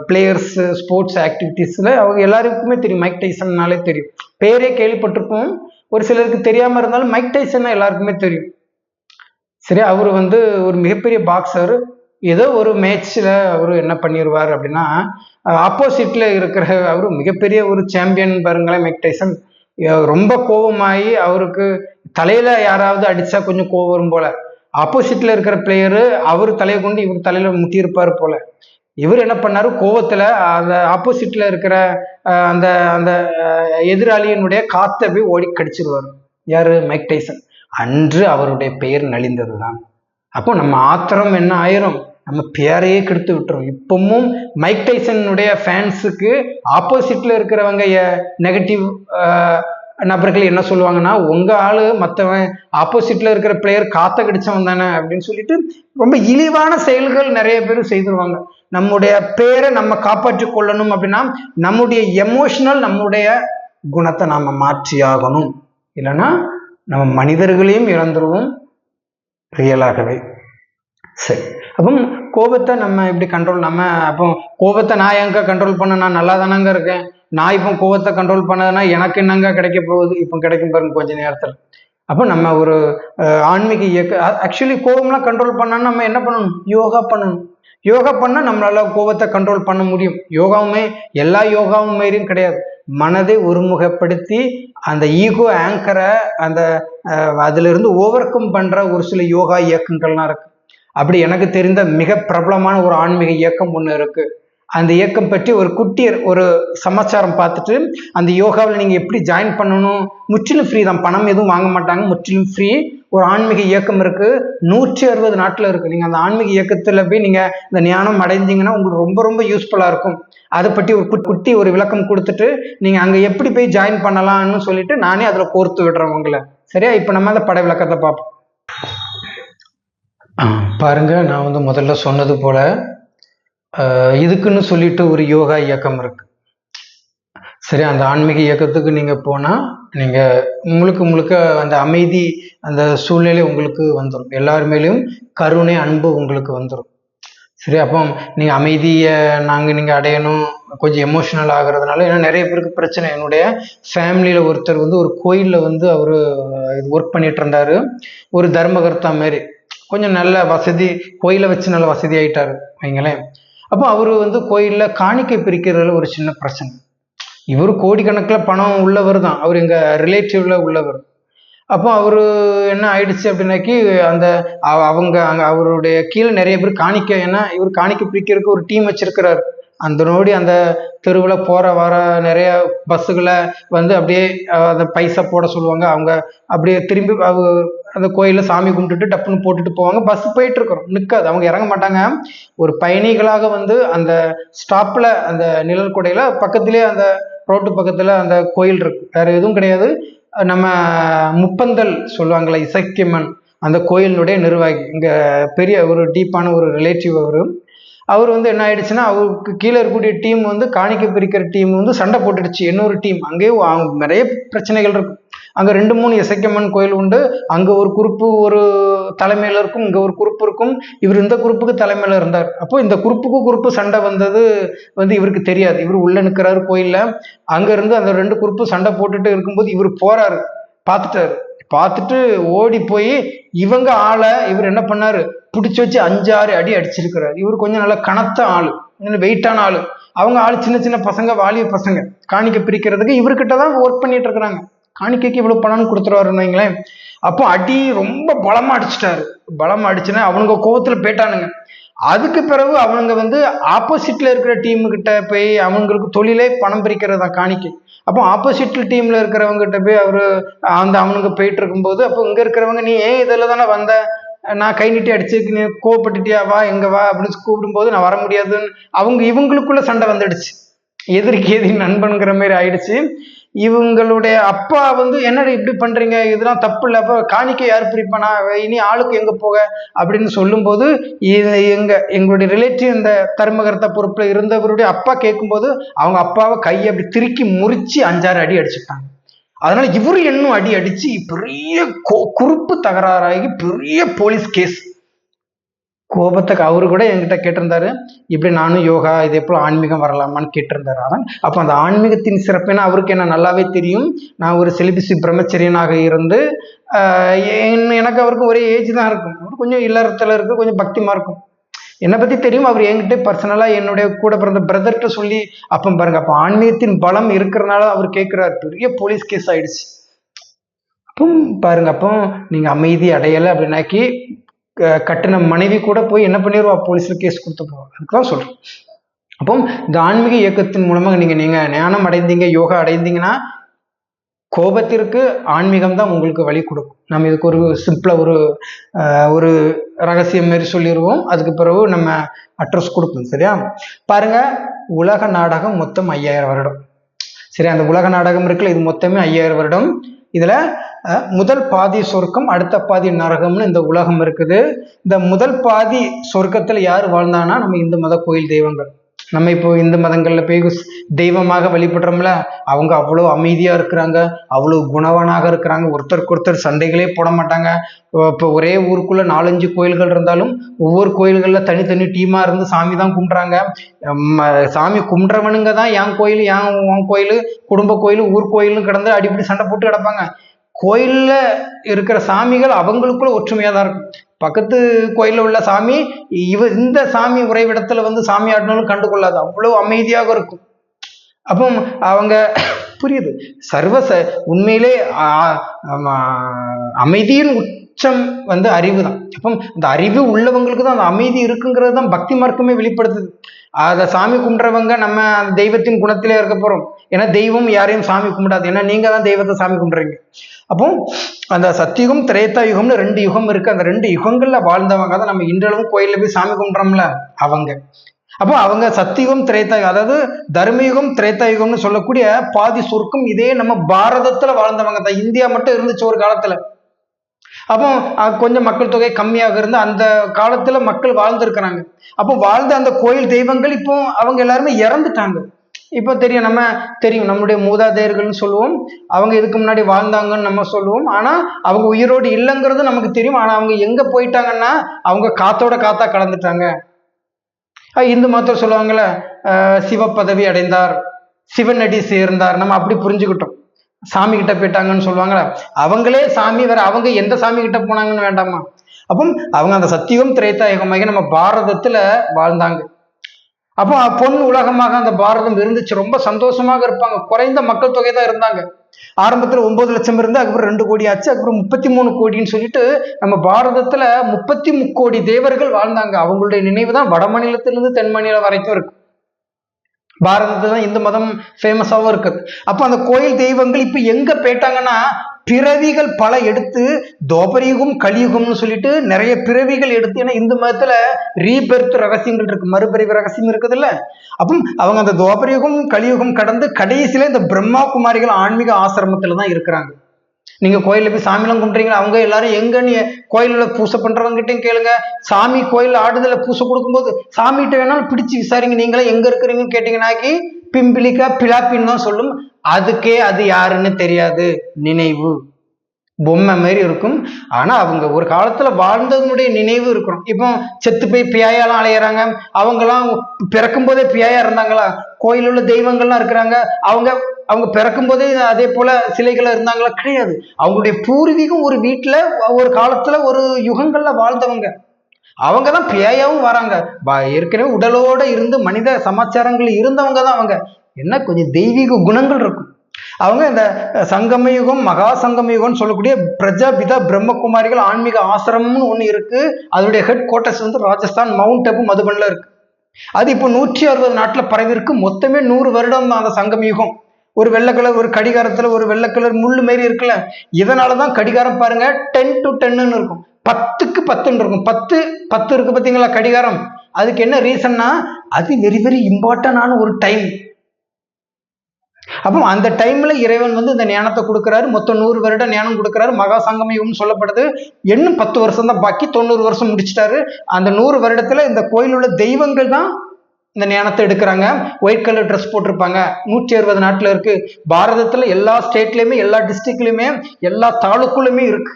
பிளேயர்ஸ் ஸ்போர்ட்ஸ் ஆக்டிவிட்டீஸில் அவங்க எல்லாருக்குமே தெரியும் மைக் டைசன்னாலே தெரியும். பேரே கேள்விப்பட்டிருப்போம். ஒரு சிலருக்கு தெரியாமல் இருந்தாலும் மைக் டைசன்னா எல்லாருக்குமே தெரியும். சரி அவர் வந்து ஒரு மிகப்பெரிய பாக்ஸர் ஏதோ ஒரு மேட்ச்சில் அவர் என்ன பண்ணிடுவார் அப்படின்னா ஆப்போசிட்டில் இருக்கிற அவர் மிகப்பெரிய ஒரு சாம்பியன் பாருங்களேன் மெக் டைசன் ரொம்ப கோபமாகி அவருக்கு தலையில யாராவது அடிச்சா கொஞ்சம் கோவம் வரும் போல. ஆப்போசிட்ல இருக்கிற பிளேயரு அவர் தலையை கொண்டு இவர் தலையில முட்டியிருப்பார் போல. இவர் என்ன பண்ணாரு? கோவத்துல அந்த ஆப்போசிட்ல இருக்கிற அந்த அந்த எதிராளியினுடைய காத்தை போய் ஓடி கடிச்சிருவார். யாரு? மைக் டைசன் அன்று அவருடைய பெயர் நலிந்ததுதான். அப்போ நம்ம ஆத்திரம் என்ன ஆயிரும்? நம்ம பேரையே கெடுத்து விட்டுரும் இப்பவும் மைக் டைசனுடைய ஃபேன்ஸுக்கு ஆப்போசிட்ல இருக்கிறவங்க நெகட்டிவ் நபர்கள் என்ன சொல்லுவாங்கன்னா உங்க ஆளு மற்றவன் ஆப்போசிட்ல இருக்கிற பிளேயர் காத்த கடிச்சவன் தானே அப்படின்னு சொல்லிட்டு ரொம்ப இழிவான செயல்கள் நிறைய பேர் செய்திருவாங்க. நம்முடைய பேரை நம்ம காப்பாற்றி கொள்ளணும் அப்படின்னா நம்முடைய எமோஷனல் நம்முடைய குணத்தை நாம மாற்றி ஆகணும். இல்லைன்னா நம்ம மனிதர்களையும் இறந்துருவோம் ரியலாகவே சரி. அப்போ கோபத்தை நம்ம இப்படி கண்ட்ரோல் நம்ம அப்போ கோபத்தை நான் எங்க கண்ட்ரோல் பண்ண நான் நல்லா தானங்க இருக்கேன். நான் இப்போ கோபத்தை கண்ட்ரோல் பண்ணதுன்னா எனக்கு என்னங்க கிடைக்க போகுது? இப்போ கிடைக்கும் பாருங்க கொஞ்ச நேரத்தில். அப்போ நம்ம ஒரு ஆன்மீக இயக்க ஆக்சுவலி கோபம்லாம் கண்ட்ரோல் பண்ணான்னு நம்ம என்ன பண்ணணும்? யோகா பண்ணணும். யோகா பண்ணால் நம்மளால கோபத்தை கண்ட்ரோல் பண்ண முடியும். யோகாவுமே எல்லா யோகாவும் மாரியும் கிடையாது. மனதை ஒருமுகப்படுத்தி அந்த ஈகோ ஆங்கரை அந்த அஹ், அதிலிருந்து ஓவர் கம் ஒரு சில யோகா இயக்கங்கள்லாம் இருக்குது அப்படி எனக்கு தெரிந்த மிக பிரபலமான ஒரு ஆன்மீக இயக்கம் ஒன்று இருக்கு. அந்த இயக்கம் பற்றி ஒரு குட்டி ஒரு சமாச்சாரம் பார்த்துட்டு அந்த யோகாவில் நீங்கள் எப்படி ஜாயின் பண்ணணும்? முற்றிலும் ஃப்ரீ தான். பணம் எதுவும் வாங்க மாட்டாங்க. முற்றிலும் ஃப்ரீ ஒரு ஆன்மீக இயக்கம் இருக்கு. நூற்றி அறுபது நாட்டில் இருக்கு. நீங்கள் அந்த ஆன்மீக இயக்கத்தில் போய் நீங்கள் இந்த ஞானம் அடைஞ்சீங்கன்னா உங்களுக்கு ரொம்ப ரொம்ப யூஸ்ஃபுல்லாக இருக்கும். அதை பற்றி ஒரு குட்- குட்டி ஒரு விளக்கம் கொடுத்துட்டு நீங்கள் அங்கே எப்படி போய் ஜாயின் பண்ணலாம்னு சொல்லிட்டு நானே அதில் கோர்த்து விடுறேன் உங்களை. சரியா? இப்போ நம்ம அந்த பட விளக்கத்தை பார்ப்போம். பாருங்கள் நான் வந்து முதல்ல சொன்னது போல் இதுக்குன்னு சொல்லிட்டு ஒரு யோகா இயக்கம் இருக்கு. சரி அந்த ஆன்மீக இயக்கத்துக்கு நீங்கள் போனால் நீங்கள் முழுக்க முழுக்க அந்த அமைதி அந்த சூழ்நிலை உங்களுக்கு வந்துடும் எல்லார் மேலேயும் கருணை அன்பு உங்களுக்கு வந்துடும் சரி அப்போ நீங்கள் அமைதியை நாங்கள் நீங்கள் அடையணும். கொஞ்சம் எமோஷனல் ஆகுறதுனால ஏன்னா நிறைய பேருக்கு பிரச்சனை. என்னுடைய ஃபேமிலியில் ஒருத்தர் வந்து ஒரு கோயிலில் வந்து அவர் ஒர்க் பண்ணிட்டு இருந்தாரு. ஒரு தர்மகர்த்தா மாதிரி கொஞ்சம் நல்ல வசதி கோயிலை வச்சு நல்ல வசதி ஆயிட்டார் வைங்களேன். அப்போ அவர் வந்து கோயிலில் காணிக்கை பிரிக்கிறதுல ஒரு சின்ன பிரச்சனை. இவர் கோடிக்கணக்கில் பணம் உள்ளவர் தான். அவர் எங்கள் ரிலேட்டிவ்ல உள்ளவர். அப்போ அவர் என்ன ஆயிடுச்சு அப்படின்னாக்கி அந்த அவ- அவங்க அங்கே அவருடைய கீழே நிறைய பேர் காணிக்க ஏன்னா இவர் காணிக்கை பிரிக்கிறதுக்கு ஒரு டீம் வச்சிருக்கிறார். அந்த நோடி அந்த தெருவில் போகிற வர நிறைய பஸ்ஸுகளை வந்து அப்படியே அந்த பைசா போட சொல்லுவாங்க. அவங்க அப்படியே திரும்பி அவ அந்த கோயிலில் சாமி கும்பிட்டுட்டு டப்புன்னு போட்டுட்டு போவாங்க. பஸ் போயிட்டு இருக்கிறோம். நிற்காது அவங்க இறங்க மாட்டாங்க. ஒரு பயணிகளாக வந்து அந்த ஸ்டாப்பில் அந்த நிழல் கொடையில பக்கத்திலே அந்த ரோட்டு பக்கத்தில் அந்த கோயில் இருக்கு. வேற எதுவும் கிடையாது. நம்ம முப்பந்தல் சொல்லுவாங்களே இசக்கியம்மன். அந்த கோயிலினுடைய நிர்வாகி. இங்கே பெரிய ஒரு டீப்பான ஒரு ரிலேட்டிவ் அவர். அவர் வந்து என்ன ஆயிடுச்சுன்னா அவருக்கு கீழே இருக்கக்கூடிய டீம் வந்து காணிக்க பிரிக்கிற டீம் வந்து சண்டை போட்டுடுச்சு. இன்னொரு டீம் அங்கேயே அவங்க நிறைய பிரச்சனைகள் இருக்கும். அங்கே ரெண்டு மூணு இசைக்கம்மன் கோயில் உண்டு. அங்கே ஒரு குறுப்பு ஒரு தலைமையில் இருக்கும். இங்கே ஒரு குறுப்பு இருக்கும். இவர் இந்த குறுப்புக்கு தலைமையில் இருந்தார். அப்போ இந்த குறுப்புக்கு குறுப்பு சண்டை வந்தது வந்து இவருக்கு தெரியாது. இவர் உள்ளே நிற்கிறாரு கோயிலில். அங்கேருந்து அந்த ரெண்டு குறுப்பு சண்டை போட்டுட்டு இருக்கும்போது இவர் போறாரு. பார்த்துட்டாரு. பார்த்துட்டு ஓடி போய் இவங்க ஆளை இவர் என்ன பண்ணாரு? பிடிச்சி வச்சு அஞ்சாறு அடி அடிச்சிருக்கிறாரு. இவர் கொஞ்சம் நல்ல கனத்த ஆள். கொஞ்சம் வெயிட்டான ஆள். அவங்க ஆள் சின்ன சின்ன பசங்க வாலிய பசங்க. காணிக்கை பிரிக்கிறதுக்கு இவர்கிட்ட தான் ஒர்க் பண்ணிட்டு இருக்கிறாங்க. காணிக்கைக்கு இவ்வளவு பணம்னு கொடுத்துருவாருன்னு வைங்களேன். அப்போ அடி ரொம்ப பலமா அடிச்சிட்டாரு. பலமா அடிச்சுன்னா அவனுங்க கோவத்துல போயிட்டானுங்க அதுக்கு பிறகு அவனுங்க வந்து ஆப்போசிட்ல இருக்கிற டீமுக்கிட்ட கிட்ட போய் அவங்களுக்கு தொழிலே பணம் பிரிக்கிறதா காணிக்கை. அப்போ ஆப்போசிட் டீம்ல இருக்கிறவங்க கிட்ட போய் அவரு அந்த அவனுங்க போயிட்டு இருக்கும்போது அப்போ இங்க இருக்கிறவங்க நீ ஏன் இதில் தானே வந்த? நான் கை நீட்டி அடிச்சிருக்கு நீ கோவப்பட்டுட்டியா? வா எங்க வா அப்படின்னு கூப்பிடும்போது நான் வர முடியாதுன்னு அவங்க இவங்களுக்குள்ள சண்டை வந்துடுச்சு. எதிர்க்கு எதிர் நண்பனுங்கிற மாதிரி ஆயிடுச்சு. இவங்களுடைய அப்பா வந்து என்னடா இப்படி பண்றீங்க? இதெல்லாம் தப்பு இல்லை. அப்போ காணிக்க யார் பிரிப்பானா? இனி ஆளுக்கு எங்க போக? அப்படின்னு சொல்லும்போது எங்க எங்களுடைய ரிலேட்டிவ் இந்த தர்மகர்த்த பொறுப்புல இருந்தவருடைய அப்பா கேட்கும்போது அவங்க அப்பாவை கையை அப்படி திருக்கி முறிச்சு அஞ்சாறு அடி அடிச்சுட்டாங்க. அதனால இவரு இன்னும் அடி அடிச்சு பெரிய கொ- குறுப்பு தகராறாகி பெரிய போலீஸ் கேஸ் கோபத்துக்கு அவரு கூட என்கிட்ட கேட்டிருந்தாரு. இப்படி நானும் யோகா இதே போல ஆன்மீகம் வரலாமான்னு கேட்டிருந்தாரு அவன் அப்போ அந்த ஆன்மீகத்தின் சிறப்புனா அவருக்கு என்ன நல்லாவே தெரியும். நான் ஒரு செலிபிசி பிரம்மச்சரியனாக இருந்து என்- எனக்கு அவருக்கு ஒரே ஏஜ் தான் இருக்கும். அவர் கொஞ்சம் இல்லறத்துல இருக்கு கொஞ்சம் பக்திமா இருக்கும். என்னை பத்தி தெரியும் அவர் என்கிட்ட பர்சனலா என்னுடைய கூட பிறந்த பிரதர்கிட்ட சொல்லி அப்போ பாருங்க அப்போ ஆன்மீகத்தின் பலம் இருக்கிறனால அவர் கேட்கிறார். பெரிய போலீஸ் கேஸ் ஆயிடுச்சு. அப்போ பாருங்க அப்போ நீங்க அமைதி அடையலை அப்படின்னாக்கி கட்டின மனைவி கூட போய் என்ன பண்ணிடுவா போலீஸில் கேஸ் கொடுத்து போவா அதுக்கு தான் சொல்றேன். அப்போ இந்த ஆன்மீக இயக்கத்தின் மூலமாக நீங்க நீங்க ஞானம் அடைந்தீங்க யோகா அடைந்தீங்கன்னா கோபத்திற்கு ஆன்மீகம் தான் உங்களுக்கு வழி கொடுக்கும். நம்ம இதுக்கு ஒரு சிம்பிளா ஒரு ஒரு ரகசியம் மாரி சொல்லிடுவோம் அதுக்கு பிறகு நம்ம அட்ரஸ் கொடுப்போம் சரியா? பாருங்க உலக நாடகம் மொத்தம் ஐயாயிரம் வருடம். சரி அந்த உலக நாடகம் இருக்குல்ல இது மொத்தமே ஐயாயிரம் வருடம். இதுல முதல் பாதி சொர்க்கம் அடுத்த பாதி நரகம்னு இந்த உலகம் இருக்குது. இந்த முதல் பாதி சொர்க்கத்துல யார் வாழ்ந்தானா நம்ம இந்து மத கோயில் தெய்வங்கள். நம்ம இப்போ இந்து மதங்களில் போய் தெய்வமாக வழிபடுறோம்ல அவங்க அவ்வளோ அமைதியாக இருக்கிறாங்க அவ்வளோ குணவனாக இருக்கிறாங்க. ஒருத்தருக்கு ஒருத்தர் சண்டைகளே போட மாட்டாங்க. இப்போ ஒரே ஊருக்குள்ளே நாலஞ்சு கோயில்கள் இருந்தாலும் ஒவ்வொரு கோயில்களில் தனித்தனி டீமாக இருந்து சாமி தான் கும்பிட்றாங்க. சாமி கும்பிட்றவனுங்க தான் என் கோயில் என் உன் கோயில் குடும்ப கோயில் ஊர் கோயிலும் கிடந்து அடிப்படி சண்டை போட்டு கிடப்பாங்க. கோயிலில் இருக்கிற சாமிகள் அவங்களுக்குள்ள ஒற்றுமையாக தான் இருக்கும். பக்கத்து கோயிலில் உள்ள சாமி இவ இந்த சாமி உறைவிடத்தில் வந்து சாமி ஆடினாலும் கண்டுகொள்ளாது. அவ்வளோ அமைதியாக இருக்கும். அப்போ அவங்க புரியுது. சர்வ ச உண்மையிலே அமைதியின் உச்சம் வந்து அறிவு தான் அப்போ அந்த அறிவு உள்ளவங்களுக்கு தான் அந்த அமைதி இருக்குங்கிறது தான் பக்தி மார்க்கமே வெளிப்படுத்துது. அதை சாமி கும்பிட்றவங்க நம்ம அந்த தெய்வத்தின் குணத்திலே இருக்க போகிறோம் ஏன்னா தெய்வம் யாரையும் சாமி கும்பிடாது. ஏன்னா நீங்கள் தான் தெய்வத்தை சாமி கும்பிட்றீங்க. அப்போ அந்த சத்தியுகம் திரேத்தா யுகம்னு ரெண்டு யுகம் இருக்கு. அந்த ரெண்டு யுகங்களில் வாழ்ந்தவங்க தான் நம்ம இன்றளவும் கோயிலில் போய் சாமி கும்பிட்றோம்ல அவங்க. அப்போ அவங்க சத்தியுகம் திரேத்தாயுகம் அதாவது தர்மயுகம் திரேத்தாயுகம்னு சொல்லக்கூடிய பாதி சொர்க்கம் இதே நம்ம பாரதத்தில் வாழ்ந்தவங்க தான். இந்தியா மட்டும் இருந்துச்சு ஒரு காலத்தில். அப்போ கொஞ்சம் மக்கள் தொகை கம்மியாக இருந்து அந்த காலத்துல மக்கள் வாழ்ந்திருக்கிறாங்க. அப்போ வாழ்ந்த அந்த கோயில் தெய்வங்கள் இப்போ அவங்க எல்லாருமே இறந்துட்டாங்க. இப்போ தெரியும் நம்ம தெரியும் நம்முடைய மூதாதையர்கள்னு சொல்லுவோம். அவங்க இதுக்கு முன்னாடி வாழ்ந்தாங்கன்னு நம்ம சொல்லுவோம். ஆனா அவங்க உயிரோடு இல்லைங்கிறது நமக்கு தெரியும். ஆனா அவங்க எங்க போயிட்டாங்கன்னா அவங்க காத்தோட காத்தா கலந்துட்டாங்க. இந்து மாத்திரம் சொல்லுவாங்கல்ல சிவ பதவி அடைந்தார் சிவனடி சேர்ந்தார். நம்ம அப்படி புரிஞ்சுக்கிட்டோம். சாமி கிட்ட போயிட்டாங்கன்னு சொல்லுவாங்கல்ல அவங்களே சாமி வேற அவங்க எந்த சாமி கிட்ட போனாங்கன்னு வேண்டாமா? அப்போ அவங்க அந்த சத்தியம் திரைத்தாயகமாக நம்ம பாரதத்துல வாழ்ந்தாங்க. அப்போ பொன் உலகமாக அந்த பாரதம் இருந்துச்சு. ரொம்ப சந்தோஷமாக இருப்பாங்க. குறைந்த மக்கள் தொகை தான் இருந்தாங்க. ஆரம்பத்துல ஒன்பது லட்சம் இருந்து அதுக்கப்புறம் ரெண்டு கோடி ஆச்சு. அதுக்கப்புறம் முப்பத்தி மூணு கோடின்னு சொல்லிட்டு நம்ம பாரதத்துல முப்பத்தி முக்கோடி தேவர்கள் வாழ்ந்தாங்க. அவங்களுடைய நினைவு தான் வட மாநிலத்திலிருந்து தென் மாநிலம் வரைக்கும் இருக்கு. பாரதத்துல தான் இந்து மதம் ஃபேமஸாகவும் இருக்குது அப்போ அந்த கோயில் தெய்வங்கள் இப்போ எங்கே போயிட்டாங்கன்னா பிறவிகள் பல எடுத்து தோபரியுகம் கலியுகம்னு சொல்லிட்டு நிறைய பிறவிகள் எடுத்து ஏன்னா இந்து மதத்துல ரீபெர்த் ரகசியங்கள் இருக்கு. மறுபிறவி ரகசியம் இருக்குதுல்ல. அப்போ அவங்க அந்த தோபரியுகம் கலியுகம் கடந்து கடைசியில இந்த பிரம்மா குமாரிகள் ஆன்மீக ஆசிரமத்துல தான் இருக்கிறாங்க. நீங்க கோயில்ல போய் சாமிலாம் கும்பிட்றீங்களா? அவங்க எல்லாரும் எங்க நீ கோயில்ல பூசை பண்றவங்ககிட்டயும் கேளுங்க. சாமி கோயில் ஆடுதல பூசை கொடுக்கும்போது சாமிகிட்ட வேணாலும் பிடிச்சு விசாரிங்க. நீங்களே எங்க இருக்கிறீங்கன்னு கேட்டீங்கன்னாக்கி பிம்பிளிக்கா பிலாப்பின்னு தான் சொல்லும். அதுக்கே அது யாருன்னு தெரியாது. நினைவு. பொம்மை மாதிரி இருக்கும். ஆனா அவங்க ஒரு காலத்துல வாழ்ந்ததனுடைய நினைவு இருக்கும் இப்போ செத்து போய் பியாயாலாம் அலையிறாங்க. அவங்கெல்லாம் பிறக்கும் போதே பியாயா இருந்தாங்களா? கோயில் உள்ள தெய்வங்கள்லாம் இருக்கிறாங்க. அவங்க அவங்க பிறக்கும் போதே அதே போல சிலைகள் இருந்தாங்களா? கிடையாது. அவங்களுடைய பூர்வீகம் ஒரு வீட்டில் ஒரு காலத்துல ஒரு யுகங்கள்ல வாழ்ந்தவங்க. அவங்க தான் பேயாவும் வராங்க. ஏற்கனவே உடலோட இருந்து மனித சமாச்சாரங்கள் இருந்தவங்க தான் அவங்க. என்ன கொஞ்சம் தெய்வீக குணங்கள் இருக்கும். அவங்க இந்த சங்கமயுகம் மகா சங்கமயுகம்னு சொல்லக்கூடிய பிரஜாபிதா பிரம்மகுமாரிகள் ஆன்மீக ஆசிரமம்னு ஒன்று இருக்கு. அதனுடைய ஹெட் குவார்ட்டர்ஸ் வந்து ராஜஸ்தான் மவுண்ட் அபு மதுபனில் இருக்கு. அது இப்போ நூற்றி அறுபது நாட்டில் பரவி இருக்கு மொத்தமே நூறு வருடம் தான் அந்த சங்கமயுகம் ஒரு வெள்ளை கலர் ஒரு கடிகாரத்துல ஒரு வெள்ளை கலர் முள்ளு மாரி இருக்குல்ல இதனாலதான் கடிகாரம் பாருங்க டென் டு டென்னு இருக்கும். பத்துக்கு பத்துன்னு இருக்கும். பத்து பத்து இருக்கு பார்த்தீங்களா கடிகாரம்? அதுக்கு என்ன ரீசன்னா அது வெரி வெரி இம்பார்ட்டன்டான ஒரு டைம் அப்போ அந்த டைம்ல இறைவன் வந்து இந்த ஞானத்தை கொடுக்குறாரு. மொத்தம் நூறு வருடம் ஞானம் கொடுக்குறாரு. மகா சங்கமயம்னு சொல்லப்படுது. இன்னும் பத்து வருஷம் தான் பாக்கி. தொண்ணூறு வருஷம் முடிச்சிட்டாரு. அந்த நூறு வருடத்துல இந்த கோயிலுள்ள தெய்வங்கள் தான் இந்த ஞானத்தை எடுக்கிறாங்க. ஒயிட் கலர் ட்ரெஸ் போட்டிருப்பாங்க. நூற்றி அறுபது நாட்டில் இருக்கு. பாரதத்தில் எல்லா ஸ்டேட்லேயுமே எல்லா டிஸ்ட்ரிக்ட்லையுமே எல்லா தாலுக்குலையுமே இருக்கு.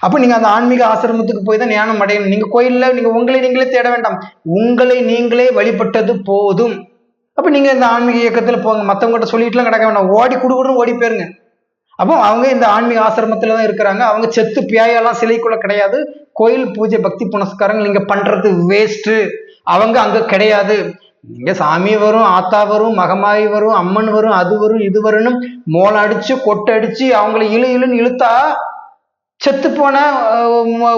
அப்ப நீங்க அந்த ஆன்மீக ஆசிரமத்துக்கு போய் தான் ஞானம் அடையணும். நீங்க கோயில்ல நீங்க உங்களை நீங்களே தேட வேண்டாம். உங்களை நீங்களே வழிபட்டது போதும். அப்ப நீங்க இந்த ஆன்மீக இயக்கத்துல போங்க. மற்றவங்ககிட்ட சொல்லிட்டுலாம் கிடக்க வேண்டாம். ஓடி குடுகுடுன்னு ஓடி போயிருங்க. அப்போ அவங்க இந்த ஆன்மீக ஆசிரமத்துல தான் இருக்கிறாங்க. அவங்க செத்து பியாயெல்லாம் சிலைக்குள்ள கிடையாது. கோயில் பூஜை பக்தி புனஸ்காரங்கள் நீங்க பண்றது வேஸ்ட்டு அவங்க அங்க கிடையாது. நீங்க சாமி வரும் ஆத்தா வரும் மகமாயி வரும் அம்மன் வரும் அது வரும் இது வரும்னு மோளம் அடிச்சு கொட்டை அடிச்சு அவங்கள இழு இழுன்னு இழுத்தா செத்து போன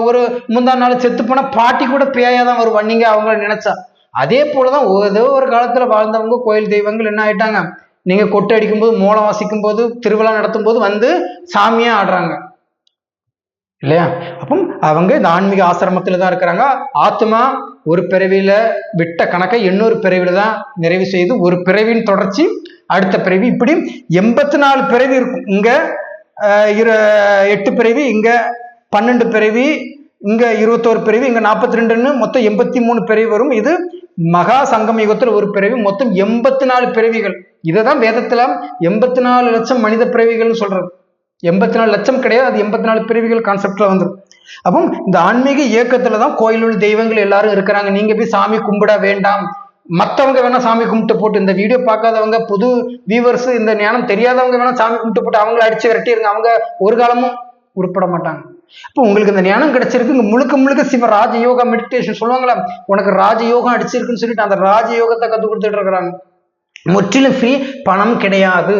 ஒரு முந்தா நாள் செத்து போன பாட்டி கூட பேயா தான் வருவான். நீங்க அவங்கள நினைச்சா. அதே போலதான் ஏதோ ஒரு காலத்துல வாழ்ந்தவங்க கோயில் தெய்வங்கள் என்ன ஆயிட்டாங்க? நீங்க கொட்டை அடிக்கும் போது மோளம் வாசிக்கும் போது திருவிழா நடத்தும் போது வந்து சாமியா ஆடுறாங்க. இல்லையா? அப்போ அவங்க இந்த ஆன்மீக ஆசிரமத்துல தான் இருக்கிறாங்க. ஆத்மா ஒரு பிறவியில விட்ட கணக்கை இன்னொரு பிறவியில தான் நிறைவு செய்து ஒரு பிறவியின் தொடர்ச்சி அடுத்த பிறவி. இப்படி எண்பத்தி நாலு பிறவி இருக்கும் இங்க இரு எட்டு பிறவி இங்க பன்னெண்டு பிறவி இங்க இருபத்தோரு பிறவி இங்க நாற்பத்தி ரெண்டுன்னு மொத்தம் எண்பத்தி மூணு பிறவி வரும். இது மகா சங்கம் யுகத்துல ஒரு பிறவி. மொத்தம் எண்பத்தி நாலு பிறவிகள். இதுதான் வேதத்துல எண்பத்தி நாலு லட்சம் மனித பிறவிகள்னு சொல்றது எண்பத்தி நாலு லட்சம் கிடையாது. அது எண்பத்தி நாலு பிறவிகள் கான்செப்ட்ல வந்துடும் அப்போ இந்த ஆன்மீக இயக்கத்துல தான் கோயிலுள் தெய்வங்கள் எல்லாரும் இருக்கிறாங்க. நீங்க போய் சாமி கும்பிட வேண்டாம். மத்தவங்க வேணா சாமி கும்பிட்டு போட்டு இந்த வீடியோ பார்க்காதவங்க புது வியூவர்ஸ் இந்த ஞானம் தெரியாதவங்க வேணா சாமி கும்பிட்டு போட்டு அவங்கள அடிச்சு விரட்டிருங்க அவங்க ஒரு காலமும் உருப்பட மாட்டாங்க. இப்போ உங்களுக்கு இந்த ஞானம் கிடைச்சிருக்கு. இங்க முழுக்க முழுக்க சிவ ராஜயோகா மெடிடேஷன் சொல்லுவாங்களா உனக்கு ராஜயோகம் அடிச்சிருக்குன்னு சொல்லிட்டு அந்த ராஜயோகத்தை கத்து கொடுத்துட்டு இருக்கிறாங்க. முற்றிலும் ஃப்ரீ பணம் கிடையாது.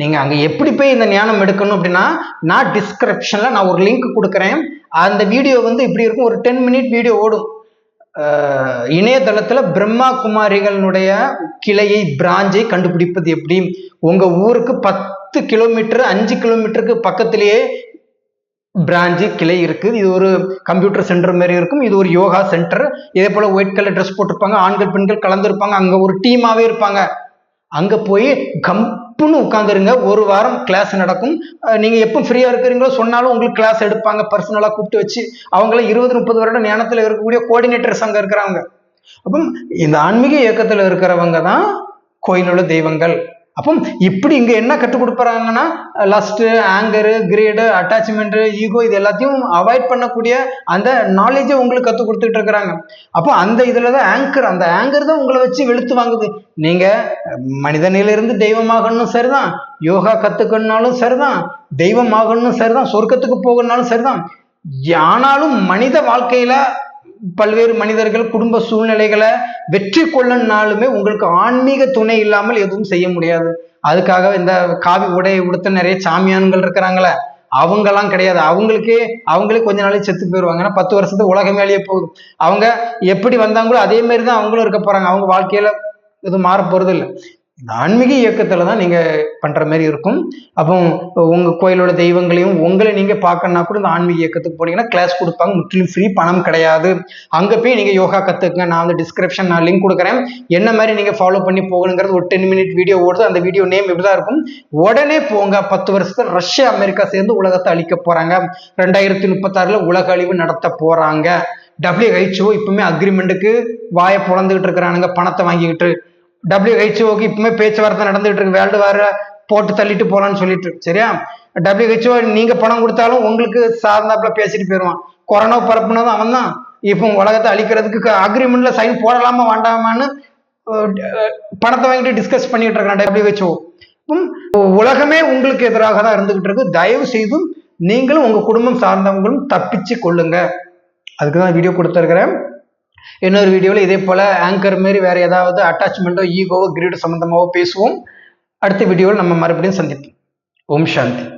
நீங்கள் அங்கே எப்படி போய் இந்த ஞானம் எடுக்கணும் அப்படின்னா நான் டிஸ்கிரிப்ஷனில் நான் ஒரு லிங்க் கொடுக்குறேன். அந்த வீடியோ வந்து இப்படி இருக்கும். ஒரு டென் மினிட் வீடியோ ஓடும். இணையதளத்தில் பிரம்மா குமாரிகளுடைய கிளையை பிராஞ்சை கண்டுபிடிப்பது எப்படி? உங்கள் ஊருக்கு பத்து கிலோமீட்டர் அஞ்சு கிலோமீட்டருக்கு பக்கத்திலேயே பிராஞ்சு கிளை இருக்குது. இது ஒரு கம்ப்யூட்டர் சென்டர் மாதிரி இருக்கும். இது ஒரு யோகா சென்டர் இதே போல் ஒயிட் கலர் ட்ரெஸ் போட்டிருப்பாங்க. ஆண்கள் பெண்கள் கலந்துருப்பாங்க. அங்கே ஒரு டீமாகவே இருப்பாங்க. அங்க போய் கம்புன்னு உட்காந்துருங்க ஒரு வாரம் கிளாஸ் நடக்கும். நீங்கள் நீங்க எப்போ ஃப்ரீயா இருக்கிறீங்களோ சொன்னாலும் உங்களுக்கு கிளாஸ் எடுப்பாங்க. பர்சனலா கூப்பிட்டு வச்சு அவங்கள இருபது முப்பது வருடம் ஞானத்துல இருக்கக்கூடிய கோஆர்டினேட்டர்ஸ் அங்க இருக்கிறாங்க. அப்போ இந்த ஆன்மீக இயக்கத்துல இருக்கிறவங்க தான் கோயிலுள்ள தெய்வங்கள். அப்போ இப்படி இங்கே என்ன கற்றுக் கொடுக்குறாங்கன்னா lust anger greed attachment ego இது எல்லாத்தையும் அவாய்ட் பண்ணக்கூடிய அந்த நாலேஜை உங்களுக்கு கற்றுக் கொடுத்துட்டு இருக்கிறாங்க. அப்போ அந்த இதில் தான் ஆங்கர் அந்த ஆங்கர் தான் உங்களை வச்சு வெளுத்து வாங்குது. நீங்கள் மனிதனிலிருந்து தெய்வமாகணும் சரிதான். யோகா கற்றுக்கணுனாலும் சரிதான். தெய்வமாகணும் சரிதான். சொர்க்கத்துக்கு போகணுனாலும் சரிதான். ஆனாலும் மனித வாழ்க்கையில பல்வேறு மனிதர்கள் குடும்ப சூழ்நிலைகளை வெற்றி கொள்ளனாலுமே உங்களுக்கு ஆன்மீக துணை இல்லாமல் எதுவும் செய்ய முடியாது. அதுக்காக இந்த காவி உடையை உடுத்த நிறைய சாமியான்கள் இருக்கிறாங்களே அவங்கெல்லாம் கிடையாது. அவங்களுக்கே அவங்களே கொஞ்ச நாளைக்கு செத்து போயிடுவாங்க ஏன்னா பத்து வருஷத்துக்கு உலகமே அழிய போகுது. அவங்க எப்படி வந்தாங்களோ அதே மாதிரி தான் அவங்களும் இருக்க போறாங்க. அவங்க வாழ்க்கையில எதுவும் மாற போறது இல்லை இந்த ஆன்மீக இயக்கத்துல தான் நீங்க பண்ற மாதிரி இருக்கும். அப்போ உங்க கோயிலோட தெய்வங்களையும் உங்களை நீங்க பார்க்கணும்னா கூட இந்த ஆன்மீக இயக்கத்துக்கு போனீங்கன்னா கிளாஸ் கொடுப்பாங்க. முற்றிலும் ஃப்ரீ பணம் கிடையாது. அங்க போய் நீங்க யோகா கத்துக்குங்க. நான் வந்து டிஸ்கிரிப்ஷன் நான் லிங்க் கொடுக்குறேன். என்ன மாதிரி நீங்க ஃபாலோ பண்ணி போகணுங்கிறது ஒரு டென் மினிட் வீடியோ ஓடுது. அந்த வீடியோ நேம் இப்படிதான் இருக்கும். உடனே போங்க. பத்து வருஷத்துல ரஷ்யா அமெரிக்கா சேர்ந்து உலகத்தை அழிக்க போறாங்க. ரெண்டாயிரத்தி முப்பத்தாறுல உலக அழிவு நடத்த போறாங்க. டபிள்யூஹெச்ஓ இப்பவுமே அக்ரிமெண்ட்டுக்கு வாயை பொழந்துகிட்டு இருக்கிறானுங்க. பணத்தை வாங்கிக்கிட்டு. டபிள்யூஹெச்ஓக்கு இப்பவுமே பேச்சுவார்த்தை நடந்துகிட்டு இருக்கு. வேர்ல்டு வார போட்டு தள்ளிட்டு போலான்னு சொல்லிட்டு சரியா? டபிள்யூஹெச்ஓ நீங்க பணம் கொடுத்தாலும் உங்களுக்கு சார்ந்தாப்புல பேசிட்டு போயிடுவான் கொரோனா பரப்புனதும் அவன் தான் இப்போ உலகத்தை அழிக்கிறதுக்கு அக்ரிமெண்ட்ல சைன் போடலாமா வேண்டாமான்னு பணத்தை வாங்கிட்டு டிஸ்கஸ் பண்ணிட்டு இருக்கான் டபிள்யூஹெச்ஓ உலகமே உங்களுக்கு எதிராக தான் இருந்துகிட்டு இருக்கு. தயவு செய்தும் நீங்களும் உங்க குடும்பம் சார்ந்தவங்களும் தப்பிச்சு கொள்ளுங்க. அதுக்கு தான் வீடியோ கொடுத்துருக்கிறேன். இன்னொரு வீடியோவில் இதே போல் ஆங்கர் மாரி வேறு ஏதாவது அட்டாச்மெண்ட்டோ ஈகோவோ கிரீடு சம்மந்தமாவோ பேசுவோம். அடுத்த வீடியோவில் நம்ம மறுபடியும் சந்திப்போம். ஓம் சாந்தி.